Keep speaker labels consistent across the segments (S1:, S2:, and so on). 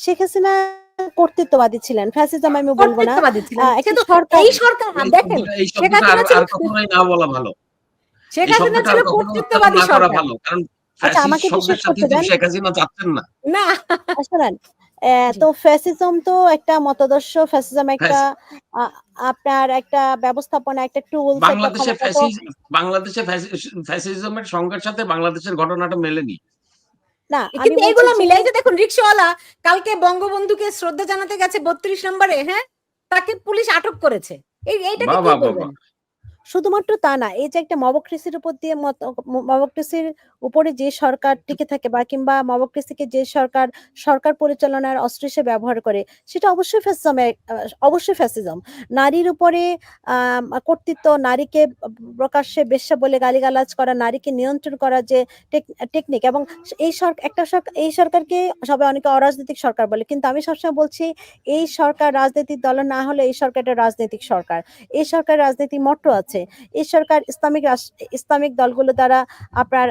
S1: শেখ হাসিনা কর্তৃত্ববাদী ছিলেন ফ্যাসিজম আমি বলব না।
S2: কিন্তু এই সরকার দেখেন শেখ হাসিনা ছিল
S3: না বলা ভালো।
S2: শেখ হাসিনা ছিল কর্তৃত্ববাদী সরকার।
S3: কারণ
S1: আচ্ছা, আমাকে বিশ্বাস করতে
S3: তো
S1: দেন।
S3: শেখ হাসিনা যাচ্ছেন না।
S2: না।
S1: শোনেন তো ফ্যাসিজম তো একটা মতাদর্শ ফ্যাসিজম একটা আপনার একটা ব্যবস্থাপনা একটা টুল
S3: বাংলাদেশে ফ্যাসিজ- বাংলাদেশে ফ্যাসি- ফ্যাসিজমের সংজ্ঞার সাথে বাংলাদেশের ঘটনাটা মেলেনি।
S1: না
S2: কিন্তু এগুলো মিলাই যে দেখুন রিক্সাওয়ালা কালকে বঙ্গবন্ধুকে শ্রদ্ধা জানাতে গেছে বত্রিশ নম্বরে হ্যাঁ? তাকে পুলিশ আটক করেছে। এই এইটাকে
S1: শুধুমাত্র তা না এই যে একটা মবক্রেসির উপর দিয়ে মবক্রেসির উপরে যে সরকার টিকে থাকে বা কিংবা মবক্রেসিকে যে সরকার সরকার পরিচালনার অস্ত্র হিসেবে ব্যবহার করে, সেটা অবশ্যই ফ্যাসিজমের অবশ্যই ফ্যাসিজম। নারীর উপরে কর্তৃত্ব, নারীকে প্রকাশ্যে বেশ্যা বলে গালিগালাজ করা, নারীকে নিয়ন্ত্রণ করা যে টেকনিক এবং এই সরকার একটা সরকার এই সরকারকে সবাই অনেকে অরাজনৈতিক সরকার বলে, কিন্তু আমি সবসময় বলছি এই সরকার রাজনৈতিক দল না হলে এই সরকারটা রাজনৈতিক সরকার। এই সরকার রাজনীতি মট্ট আছে। এই সরকার ইসলামিক ইসলামিক দলগুলো দ্বারা আপনার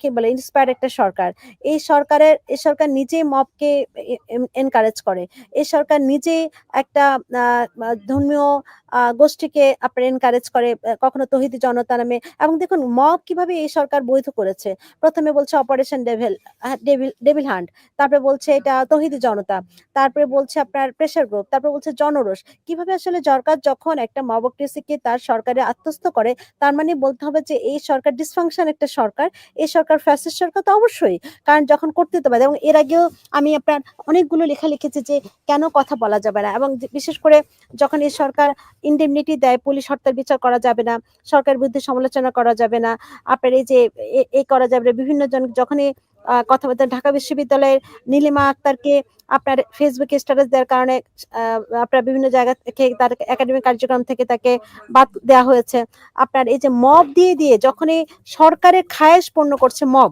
S1: কি বলে ইন্সপায়ার একটা সরকার। এই সরকারের, এই সরকার নিজেই মবকে এনকারেজ করে। এই সরকার নিজেই একটা ধর্মীয় গোষ্ঠীকে আপনার এনকারেজ করে কখনো তহিদি জনতা নামে। এবং দেখুন মব কীভাবে এই সরকার বৈধ করেছে? প্রথমে বলছে operation devil devil devil hunt তারপরে বলছে এটা তহিদি জনতা, তারপরে বলছে আপনার প্রেশার গ্রুপ তারপরে বলছে জনরোষ। কীভাবে আসলে সরকার যখন একটা মবক্রেসিকে তার সরকারে আত্মস্থ করে, তার মানে বলতে হবে যে এই সরকার ডিসফাংশন একটা সরকার, এই সরকার ফ্যাসিস্ট সরকার তো অবশ্যই, কারণ যখন করতে কর্তৃত্ববাদ, এবং এর আগেও আমি আপনার অনেকগুলো লেখা লিখেছি যে কেন কথা বলা যাবে না, এবং বিশেষ করে যখন এই সরকার ইন্ডেমনিটি দেয় পুলিশ হত্যার বিচার করা যাবে না সরকারের বিরুদ্ধে সমালোচনা করা যাবে না। আপনার এই যে এই করা যাবে না বিভিন্ন জন যখনই কথাবার্তা ঢাকা বিশ্ববিদ্যালয়ের নীলিমা আক্তারকে আপনার ফেসবুকে স্ট্যাটাস দেওয়ার কারণে আপনার বিভিন্ন জায়গা থেকে তার একাডেমিক কার্যক্রম থেকে তাকে বাদ দেওয়া হয়েছে। আপনার এই যে মব দিয়ে দিয়ে যখনই সরকারের খায়েশ পূর্ণ করছে মব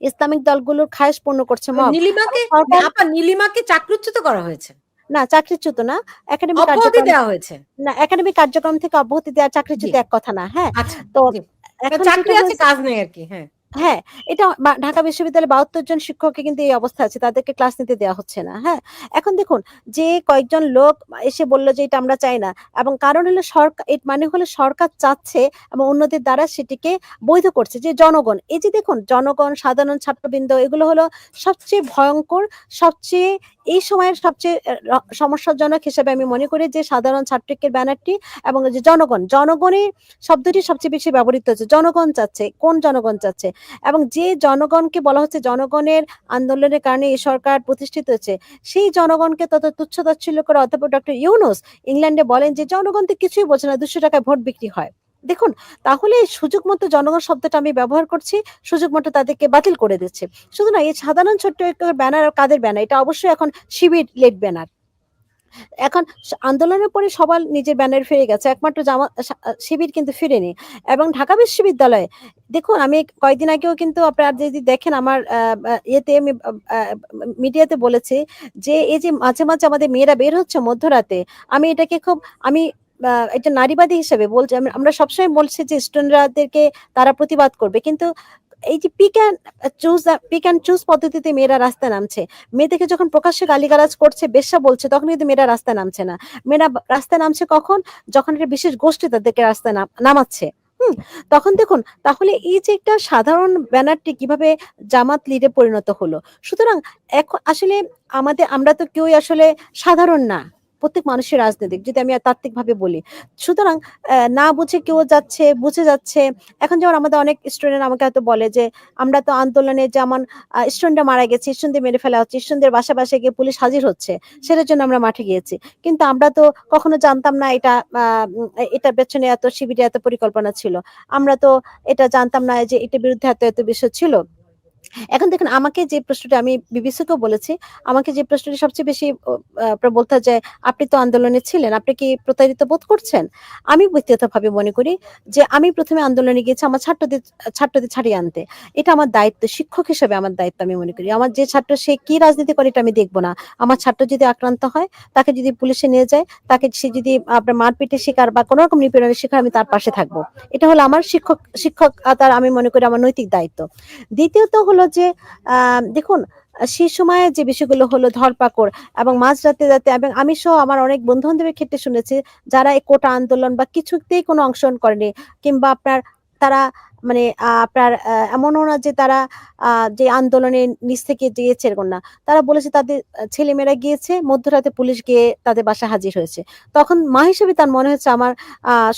S1: ইসলামিক দলগুলোর খায়েশ পূর্ণ করছে মব
S2: নীলিমাকে
S1: সরকার-
S2: নীলিমাকে চাকরিচ্যুত করা হয়েছে।
S1: না চাকরিচ্যুত না একাডেমিক কার্যক্রম
S2: দেওয়া হয়েছে?
S1: না একাডেমিক কার্যক্রম থেকে অব্যাহতি দেওয়া চাকরিচ্যুত। এক কথা না হ্যাঁ?
S2: আচ্ছা
S1: তো এখন
S2: চাকরি আছে কাজ নেই আর কি হ্যাঁ।
S1: হ্যাঁ এটা ঢাকা বিশ্ববিদ্যালয়ে বাহাত্তর জন শিক্ষককে কিন্তু এই অবস্থা আছে তাদেরকে ক্লাস নিতে দেওয়া হচ্ছে না হ্যাঁ? এখন দেখুন যে কয়েকজন লোক এসে বলল যে এটা আমরা চাই না এবং কারণ হলো সরকার মানে হলো সরকার চাচ্ছে এবং অন্যদের দ্বারা সেটিকে বৈধ করছে যে জনগণ এই যে দেখুন জনগণ সাধারণ ছাত্রবৃন্দ এগুলো হলো সবচেয়ে ভয়ঙ্কর সবচেয়ে এই সময়ের সবচেয়ে সমস্যাজনক হিসেবে আমি মনে করি যে সাধারণ ছাত্রীকের ব্যানারটি এবং যে জনগণ জনগণের শব্দটি সবচেয়ে বেশি ব্যবহৃত হচ্ছে। জনগণ চাচ্ছে, কোন জনগণ চাচ্ছে? এবং যে জনগণকে বলা হচ্ছে জনগণের আন্দোলনের কারণে এই সরকার প্রতিষ্ঠিত হয়েছে সেই জনগণকে তত তুচ্ছ তাচ্ছিল্য করে অধ্যাপক ডক্টর ইউনুস ইংল্যান্ডে বলেন যে জনগণ তো কিছুই বোঝে না, দুশো টাকায় ভোট বিক্রি হয়। দেখুন, তাহলে সুযোগ মতো জনগণ শব্দটা আমি ব্যবহার করছি সুযোগ মতো তাদেরকে বাতিল করে দিচ্ছে। শুধু না, এই সাধারণ ছোট্ট ব্যানার আর কাদের ব্যানার? এটা অবশ্যই এখন শিবির লেট ব্যানার। এখন আন্দোলনের পরে সবার নিজের ব্যানার ফিরে গেছে, একমাত্র জামা শিবির কিন্তু ফিরেনি। এবং ঢাকা বিশ্ববিদ্যালয়ে, দেখুন, আমি কয়েকদিন আগেও কিন্তু আপনারা যদি দেখেন, আমার ইয়েতে আমি মিডিয়াতে বলেছি যে, এই যে মাঝে মাঝে আমাদের মেয়েরা বের হচ্ছে মধ্যরাতে, আমি এটাকে খুব, আমি একটা নারীবাদী হিসেবে বলছে আমি- আমরা সবসময় বলছি যে স্টুডেন্টরাদেরকে তারা প্রতিবাদ করবে। কিন্তু এই যে pick and choose pick and choose পদ্ধতিতে মেয়েরা রাস্তায় নামছে। মেয়েদেরকে যখন প্রকাশ্যে গালিগালাজ করছে, বেশ্যা বলছে, তখন কিন্তু মেয়েরা রাস্তায় নামছে না। মেয়েরা রাস্তায় নামছে কখন? যখন একটা বিশেষ গোষ্ঠী তাদেরকে রাস্তায় নাম- নামাচ্ছে। তখন দেখুন, তাহলে এই যে একটা সাধারণ ব্যানারটি কীভাবে জামাত লিডে পরিণত হলো? সুতরাং এখন আসলে আমাদের, আমরা তো কেউই আসলে সাধারণ না। প্রত্যেক মানুষের রাজনৈতিক, যদি আমি তাত্ত্বিক ভাবে বলি। সুতরাং না বুঝে কেউ যাচ্ছে, বুঝে যাচ্ছে। এখন যেমন আমাদের অনেক স্টুডেন্ট আমাকে হয়তো বলে যে, আমরা তো আন্দোলনে যেমন স্টুডেন্টরা মারা গেছে স্টুডেন্টদের মেরে ফেলা হচ্ছে স্টুডেন্টদের বাসা বাসায় গিয়ে পুলিশ হাজির হচ্ছে, সেটার জন্য আমরা মাঠে গিয়েছি। কিন্তু আমরা তো কখনো জানতাম না এটা এটা পেছনে এত শিবিরে এত পরিকল্পনা ছিল। আমরা তো এটা জানতাম না যে এটার বিরুদ্ধে এত এত বিষয় ছিল। এখন দেখুন, আমাকে যে প্রশ্নটা আমি বিবিসিকেও বলেছি, আমাকে যে প্রশ্নটি সবচেয়ে বেশি বলতে হয় যে আপনি তো আন্দোলনে ছিলেন, আপনি কি প্রতারিত বোধ করছেন? আমি ব্যক্তিগতভাবে মনে করি যে আমি প্রথমে আন্দোলনে গিয়েছি, আমার ছাত্রদের ছাত্রদের ছাড়িয়ে আনতে। এটা আমার দায়িত্ব, শিক্ষক হিসেবে আমার দায়িত্ব আমি মনে করি। আমার যে ছাত্র সে কি রাজনীতি করে এটা আমি দেখব না। আমার ছাত্র যদি আক্রান্ত হয়, তাকে যদি পুলিশে নিয়ে যায়, তাকে সে যদি আপনার মারপিটের শিকার বা কোনো রকম নিপীড়নের শিকার আমি তার পাশে থাকব। এটা হলো আমার শিক্ষক শিক্ষক তার আমি মনে করি আমার নৈতিক দায়িত্ব। দ্বিতীয়ত হলো যে আহ, দেখুন সেই সময়ে যে বিষয়গুলো হলো ধরপাকড় এবং মাঝরাতে রাতে এবং আমি সহ আমার অনেক বন্ধু-বান্ধবের ক্ষেত্রে শুনেছি যারা এই কোটা আন্দোলন বা কিছুতেই কোনো অংশগ্রহণ করেনি কিংবা আপনার তারা মানে আপনার এমনও না যে তারা যে আন্দোলনের নিচ থেকে গিয়েছে এরকম না। তারা বলেছে তাদের ছেলেমেয়েরা গিয়েছে, মধ্যরাতে পুলিশ গিয়ে তাদের বাসায় হাজির হয়েছে। তখন মা হিসেবে তার মনে হচ্ছে আমার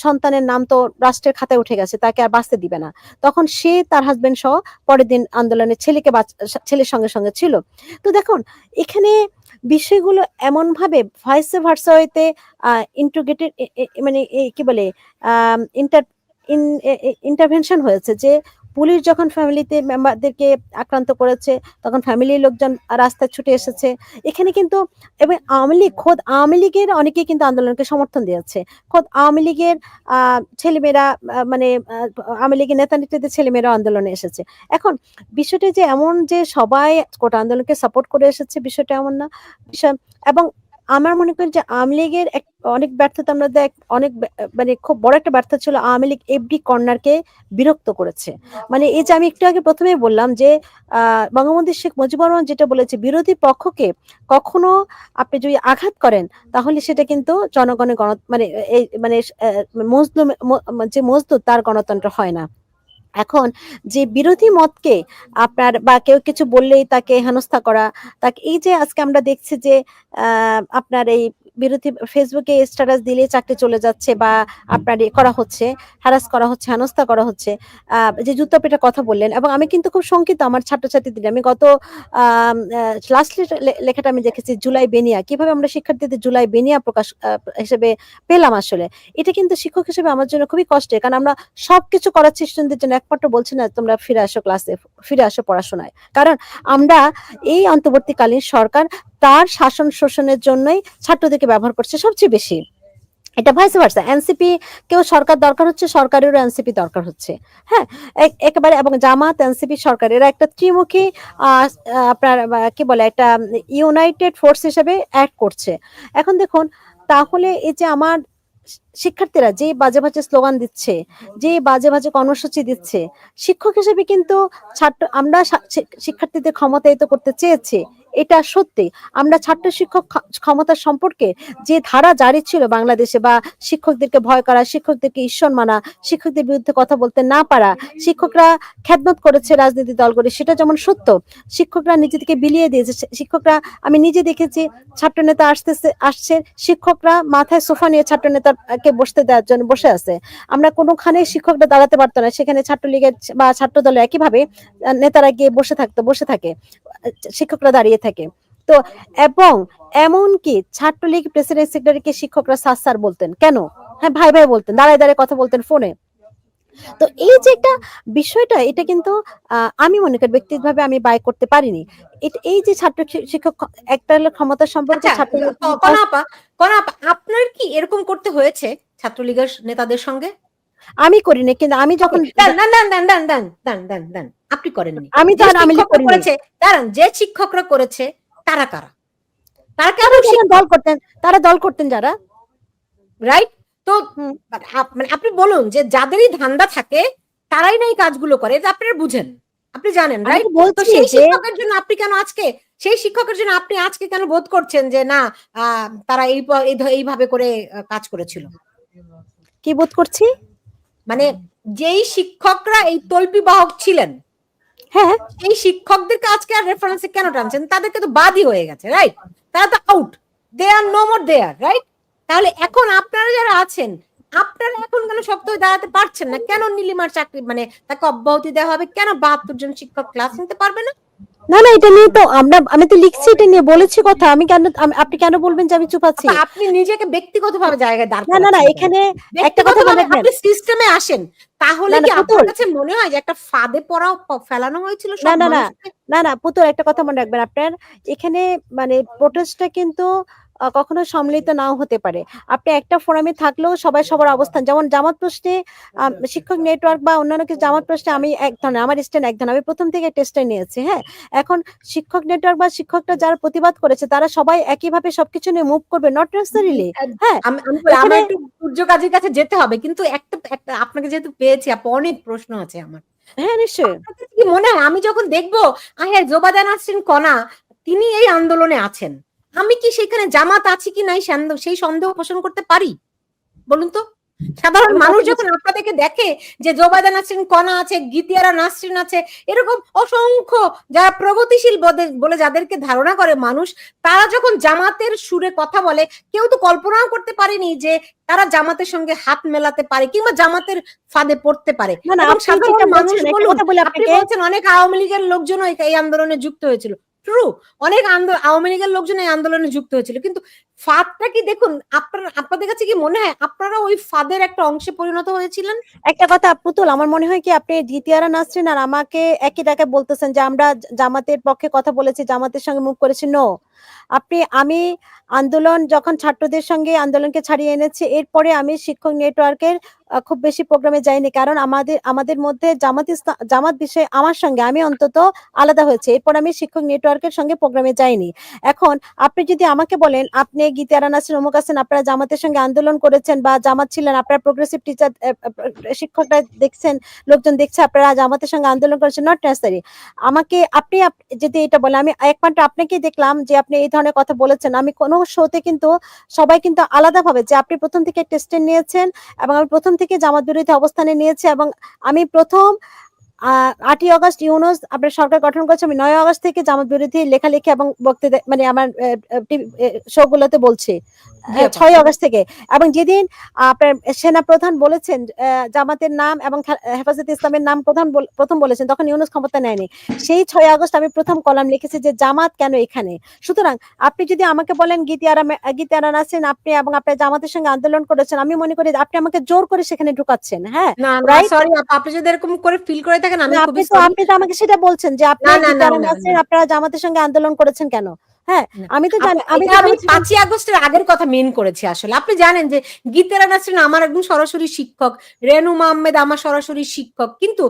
S1: সন্তানের নাম তো রাষ্ট্রের খাতায় উঠে গেছে, তাকে আর বাঁচতে দিবে না। তখন সে তার হাসব্যান্ড সহ পরের দিন আন্দোলনে ছেলেকে ছেলের সঙ্গে, সঙ্গে ছিল। তো দেখুন এখানে বিষয়গুলো এমনভাবে ভাইসে ভার্সা হইতে এ মানে কি বলে ইন্টার ইন্টারভেনশন হয়েছে যে পুলিশ যখন ফ্যামিলিতে মেম্বারদেরকে আক্রান্ত করেছে, তখন ফ্যামিলির লোকজন রাস্তায় ছুটে এসেছে। এখানে কিন্তু এবং আওয়ামী লীগ খোদ আওয়ামী লীগের অনেকেই কিন্তু আন্দোলনকে সমর্থন দিয়েছে। খোদ আওয়ামী লীগের ছেলেমেয়েরা মানে আওয়ামী লীগের নেতা-নেত্রীদের ছেলেমেয়েরা আন্দোলনে এসেছে। এখন বিষয়টা যে এমন যে সবাই কোটা আন্দোলনকে সাপোর্ট করে এসেছে বিষয়টা এমন না। বিষয় এবং আমার মনে করি যে আওয়ামী লীগের অনেক ব্যর্থতা আমরা দেখ, অনেক মানে খুব বড় একটা ব্যর্থতা ছিল আওয়ামী লীগ এভরি কর্নারকে বিরক্ত করেছে। মানে এই যে আমি একটু আগে ১ম এই বললাম যে বঙ্গবন্ধু শেখ মুজিবুর রহমান যেটা বলেছে, বিরোধী পক্ষকে কখনো আপনি যদি আঘাত করেন, তাহলে সেটা কিন্তু জনগণের গণ মানে এই মানে মজলুম যে মজদুর তার গণতন্ত্র হয় না। এখন যে বিরোধী মতকে আপনার বা কেউ কিছু বললেই তাকে হেনস্থা করা, তাকে এই যে আজকে আমরা দেখছি যে আপনার এই বিরোধী ফেসবুকে স্ট্যাটাস দিলে চাকরি চলে যাচ্ছে বা আপনার করা হচ্ছে, হ্যারাস করা হচ্ছে, হেনস্থা করা হচ্ছে। যে জুতা পেটার কথা বললেন এবং আমি কিন্তু খুব শঙ্কিত আমার ছাত্রছাত্রীদের আমি গত লাস্ট লেখাটা আমি দেখেছি জুলাই বেনিয়া। কীভাবে আমরা শিক্ষার্থীদের জুলাই বেনিয়া প্রকাশ হিসেবে পেলাম আসলে। এটা কিন্তু শিক্ষক হিসেবে আমার জন্য খুবই কষ্টের। কারণ আমরা সবকিছু করাচ্ছি স্টুডেন্টদের জন্য একমাত্র বলছি না তোমরা ফিরে আসো ক্লাসে, ফিরে আসো পড়াশোনায়। কারণ আমরা এই অন্তর্বর্তীকালীন সরকার তার শাসন শোষণের জন্যই ছাত্রদেরকে ব্যবহার করছে সবচেয়ে বেশি। এটা ভাইস ভার্সা। এনসিপি কেউ সরকার দরকার হচ্ছে, সরকারেরও এনসিপি দরকার হচ্ছে। হ্যাঁ? একেবারে এবং জামাত, এনসিপি, সরকার এরা একটা ত্রিমুখী আপনার কি বলে একটা ইউনাইটেড ফোর্স হিসেবে অ্যাড করছে। এখন দেখুন তাহলে এই যে আমার শিক্ষার্থীরা যে বাজে, বাজে স্লোগান দিচ্ছে, যে বাজে, বাজে কর্মসূচি দিচ্ছে, শিক্ষক হিসেবে কিন্তু ছাত্র আমরা শিক্ষার্থীদের ক্ষমতায়িত করতে চেয়েছি। এটা সত্যি। আমরা ছাত্র শিক্ষক ক্ষমতা সম্পর্কে যে ধারা জারি ছিল বাংলাদেশে বা শিক্ষকদেরকে ভয় করা, শিক্ষকদেরকে ঈশ্বর মানা, শিক্ষকদের বিরুদ্ধে কথা বলতে না পারা, শিক্ষকরা খেদমত করেছে রাজনীতি দলগুলি সেটা যেমন সত্য। শিক্ষকরা নিজেদেরকে বিলিয়ে দিয়েছে। শিক্ষকরা আমি নিজে দেখেছি ছাত্রনেতা আসতেছে আসছে, শিক্ষকরা মাথায় সোফা নিয়ে ছাত্রনেতাকে বসতে দেওয়ার জন্য বসে আছে। আমরা কোনখানে শিক্ষকরা দাঁড়াতে পারতো না। সেখানে ছাত্রলীগের বা ছাত্র দলে একইভাবে নেতারা গিয়ে বসে থাকতো, বসে থাকে। শিক্ষকরা দাঁড়িয়ে থাকে। তো এবং এমনকি ছাত্রলীগ প্রেসিডেন্ট সেক্রেটারিকে শিক্ষকরা স্যার, স্যার বলতেন। কেন? হ্যাঁ, ভাই, ভাই বলতেন। দাঁড়ায়, দাঁড়ায় কথা বলতেন ফোনে। তো এই যে একটা বিষয়টা এটা কিন্তু আমি মনে করি ব্যক্তিগতভাবে আমি বাই করতে পারিনি। এই যে ছাত্র শিক্ষক একটা হলো ক্ষমতা সম্পর্কে
S2: আচ্ছা,
S1: ছাত্র
S2: আপনার কি এরকম করতে হয়েছে ছাত্রলীগের নেতাদের সঙ্গে?
S1: আমি করিনি। কিন্তু আমি যখন
S2: আপনি করেননি।
S1: আমি তো আর করিনি।
S2: করেছে দাঁড়ান, যে শিক্ষকরা করেছে তারা কারা? তারা কেমন শিক্ষক?
S1: দল করতেন, তারা দল করতেন যারা।
S2: রাইট? তো মানে মানে আপনি বলুন যে যাদেরই ধান্দা থাকে তারাই না এই কাজগুলো করে। এটা আপনারা বুঝেন। আপনি জানেন রাইট?
S1: তো
S2: তো সেই শিক্ষকের জন্য আপনি কেন আজকে সেই শিক্ষকের জন্য আপনি আজকে কেন বোধ করছেন যে না তারা এই এইভাবে করে কাজ করেছিল?
S1: কি বোধ করছি?
S2: মানে যেই শিক্ষকরা এই তল্পি বাহক ছিলেন
S1: হ্যাঁ।
S2: এই শিক্ষকদেরকে আজকে আর রেফারেন্সে কেন টানছেন? তাদেরকে তো বাদই হয়ে গেছে, রাইট? তারা তো out. They are no more there, right? তাহলে এখন আপনারা যারা আছেন, আপনারা এখন কেন শক্ত হয়ে দাঁড়াতে পারছেন না? কেন নীলিমার চাকরি মানে তাকে অব্যাহতি দেওয়া হবে? কেন ৭২ জন শিক্ষক ক্লাস নিতে পারবে না?
S1: না, না এটা নিয়ে তো আমরা আমি তো লিখছি এটা নিয়ে বলেছি কথা। আমি কেন আপনি কেন বলবেন যে আমি চুপ আছি?
S2: আপা আপনি নিজেকে ব্যক্তিগতভাবে জায়গায় দাঁড়
S1: না, না, না এখানে একটা কথা মনে
S2: আপনি সিস্টেমে আসেন। তাহলে কি আপনার কাছে মনে হয় যে একটা ফাঁদে পড়া ফেলানো হয়েছিল
S1: না, না, না। না, না পুতুল একটা কথা মনে রাখবেন আপনার এখানে মানে প্রোটেস্টটা কিন্তু কখনো সম্মিলিত নাও হতে পারে। আপনি একটা ফোরামে থাকলেও সবাই সবার অবস্থান যেমন জামাত প্রশ্নে আ শিক্ষক নেটওয়ার্ক বা অন্যান্য কিছু জামাত প্রশ্নে আমি এক ধরনের আমার স্ট্যান্ড এক ধরনের। আমি প্রথম থেকে টেস্টটা নিয়েছি, হ্যাঁ? এখন শিক্ষক নেটওয়ার্ক বা শিক্ষকরা যারা প্রতিবাদ করেছে তারা সবাই একইভাবে সবকিছু নিয়ে মুভ করবে নট নেসেসারিলি হ্যাঁ?
S2: আমি আমি আমার একটু সূর্য কাজীর কাছে যেতে হবে। কিন্তু একটা একটা আপনাকে যেহেতু পেয়েছি আপু অনেক প্রশ্ন আছে আমার।
S1: হ্যাঁ নিশ্চয়ই
S2: মনে হয় আমি যখন দেখব আহ হ্যাঁ জোবাদা নাসরিন কণা তিনি এই আন্দোলনে আছেন আমি কি সেখানে জামাত আছে কি নাই সেই সন্দেহ পোষণ করতে পারি? বলুন তো। সাধারণ মানুষ যখন আপনাদেরকে দেখে যে জোবাদা নাসরিন কণা আছে গীতিয়ারা নাসরিন আছে এরকম অসংখ্য যারা প্রগতিশীল বলে যাদেরকে ধারণা করে মানুষ তারা যখন জামাতের সুরে কথা বলে কেউ তো কল্পনাও করতে পারেনি যে তারা জামাতের সঙ্গে হাত মেলাতে পারে কিংবা জামাতের ফাঁদে পড়তে পারে।
S1: না না
S2: এবং
S1: আপনি
S2: সাধারণ মানুষ বলুন, আপনি বলছেন অনেক আওয়ামী লীগের লোকজন এই আন্দোলনে যুক্ত হয়েছিল। ট্রু অনেক আওয়ামী লীগের লোকজন এই আন্দোলনে যুক্ত হয়েছিল। কিন্তু ফাঁদটা কি দেখুন, আপনার, আপনাদের কাছে কি মনে হয়, আপনারা ওই ফাঁদের একটা অংশে পরিণত হয়েছিলেন?
S1: একটা কথা, পুতুল, আমার মনে হয় কি আপনি দ্বিতীয়ারা নাসরিন আর আমাকে একই টাকা বলতেছেন যে আমরা জামাতের পক্ষে কথা বলেছি, জামাতের সঙ্গে মুখ করেছি নো আপনি, আমি আন্দোলন যখন ছাত্রদের সঙ্গে আন্দোলনকে ছাড়িয়ে এনেছি, এরপরে আমি শিক্ষক নেটওয়ার্কের খুব বেশি প্রোগ্রামে যাইনি। কারণ আমাদের আমাদের মধ্যে জামাত জামাত বিষয়ে আমার সঙ্গে আমি অন্তত আলাদা হয়েছে। এরপর আমি শিক্ষক নেটওয়ার্কের সঙ্গে প্রোগ্রামে যাইনি। এখন আপনি যদি আমাকে বলেন, আপনি গীতারা নাসির, অমুক আছেন, আপনারা জামাতের সঙ্গে আন্দোলন করেছেন বা জামাত ছিলেন, আপনারা প্রোগ্রেসিভ টিচার শিক্ষকরা দেখছেন, লোকজন দেখছে, আপনারা জামাতের সঙ্গে আন্দোলন করেছেন নট নেসারি আমাকে আপনি যদি এটা বলেন, আমি একমাত্র আপনাকেই দেখলাম যে আপনি এই ধরনের কথা বলেছেন, আমি কোনো শোতে কিন্তু সবাই কিন্তু আলাদাভাবে যে আপনি প্রথম থেকে টেস্টে নিয়েছেন এবং আমি প্রথম থেকে জামাত বিরোধী অবস্থানে নিয়েছি এবং আমি প্রথম আটই অগস্ট ইউনুস আপনার সরকার গঠন করেছে। আমি নয় অগস্ট থেকে জামাত বিরোধী লেখালেখি এবং বক্তৃতা মানে আমার শো গুলোতে বলছি। ছয় অগস্ট থেকে। এবং যেদিন আপনার সেনা প্রধান বলেছেন জামাতের নাম এবং হেফাজত ইসলামের নাম প্রধান প্রথম বলেছেন তখন ইউনুস ক্ষমতা নেয়নি। সেই ছয় আগস্ট আমি প্রথম কলাম লিখেছি যে জামাত কেন এখানে? সুতরাং আপনি যদি আমাকে বলেন গীতিয়ারা গীতিয়ারা নাসরিন আপনি এবং আপনার জামাতের সঙ্গে আন্দোলন করেছেন আমি মনে করি আপনি আমাকে জোর করে সেখানে ঢুকাচ্ছেন হ্যাঁ?
S2: আপনি যদি এরকম করে ফিল করে থাকেন আমি
S1: আপনি তো
S2: sorry।
S1: আপনি তো আমাকে সেটা বলছেন যে আপনি। আপনারা জামাতের সঙ্গে আন্দোলন করেছেন কেন হ্যাঁ আমি তো জানি আমি
S2: আমি পাঁচই আগস্টের আগের কথা মেন করেছি আসলে। আপনি জানেন যে গীতারা নাসরিন আমার একদম সরাসরি শিক্ষক। রেনু আহমেদ আমার সরাসরি শিক্ষক। কিন্তু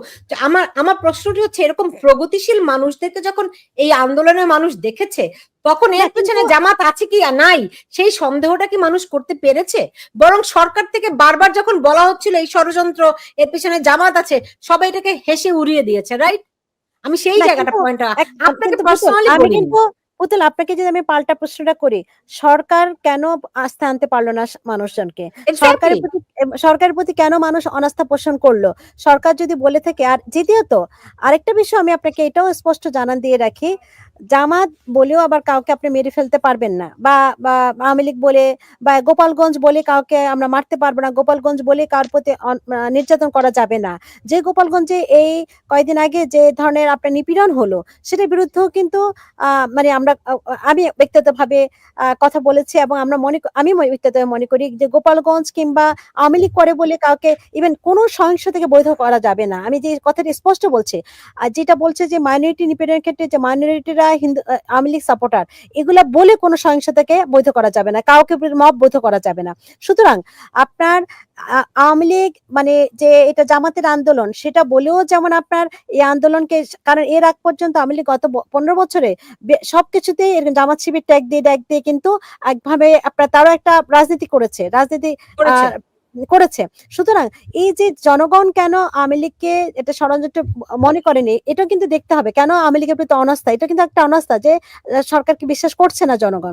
S2: আমার আমার প্রশ্নটি হচ্ছে এরকম প্রগতিশীল মানুষদেরকে যখন এই আন্দোলনের মানুষ দেখেছে তখন এর পেছনে জামাত আছে কি নাই? সেই সন্দেহটা কি মানুষ করতে পেরেছে? বরং সরকার থেকে বারবার যখন বলা হচ্ছিল এই ষড়যন্ত্র এর পেছনে জামাত আছে সবাই এটাকে হেসে উড়িয়ে দিয়েছে রাইট আমি সেই জায়গাটা পয়েন্টটা আপনাকে
S1: আমি কিন্তু পুতুল আপনাকে যদি আমি পাল্টা প্রশ্নটা করি সরকার কেন আস্থা আনতে পারল না মানুষজনকে? সরকারের প্রতি সরকারের প্রতি কেন মানুষ অনাস্থা পোষণ করল? সরকার যদি বলে থাকে আর দ্বিতীয়ত আরেকটা বিষয় আমি আপনাকে এটাও স্পষ্ট জানান দিয়ে রাখি জামাত বলেও আবার কাউকে আপনি মেরে ফেলতে পারবেন না। বা বা আওয়ামী লীগ বলে, বা গোপালগঞ্জ বলে কাউকে আমরা মারতে পারব না, গোপালগঞ্জ বলে কার প্রতি নির্যাতন করা যাবে না। যে গোপালগঞ্জে এই কয়েকদিন আগে যে ধরনের আপনার নিপীড়ন হলো, সেটার বিরুদ্ধেও কিন্তু মানে আমরা আমি ব্যক্তিগতভাবে কথা বলেছি এবং আমরা মনে আমি ব্যক্তিগতভাবে মনে করি যে গোপালগঞ্জ কিংবা আওয়ামী লীগ করে বলে কাউকে ইভেন কোনো সহিংস থেকে বৈধ করা যাবে না। আমি যে কথাটি স্পষ্ট বলছি আর যেটা বলছে যে মাইনরিটি নিপীড়নের ক্ষেত্রে, যে মাইনরিটিরা হিন্দু আওয়ামী লীগ সাপোর্টার এগুলা বলে কোনো সহিংসতাকে বৈধ করা যাবে না, কাউকে মব বৈধ করা যাবে না। সুতরাং আপনার আওয়ামী লীগ মানে যে এটা জামাতের আন্দোলন, সেটা বলেও যেমন আপনার এই আন্দোলনকে, কারণ এর আগ পর্যন্ত আওয়ামী লীগ গত পনেরো বছরে সবকিছুতেই এরকম জামাত শিবির ট্যাগ দিয়ে ট্যাগ দিয়ে কিন্তু একভাবে আপনার তারও একটা রাজনীতি করেছে। রাজনীতি
S2: করেছে।
S1: সুতরাং এই যে জনগণ কেন আওয়ামী লীগকে এটা ষড়যন্ত্র মনে করেনি এটা কিন্তু দেখতে হবে। কেন আওয়ামী লীগের প্রতি অনাস্থা? এটা কিন্তু একটা অনাস্থা যে সরকারকে বিশ্বাস করছে না জনগণ।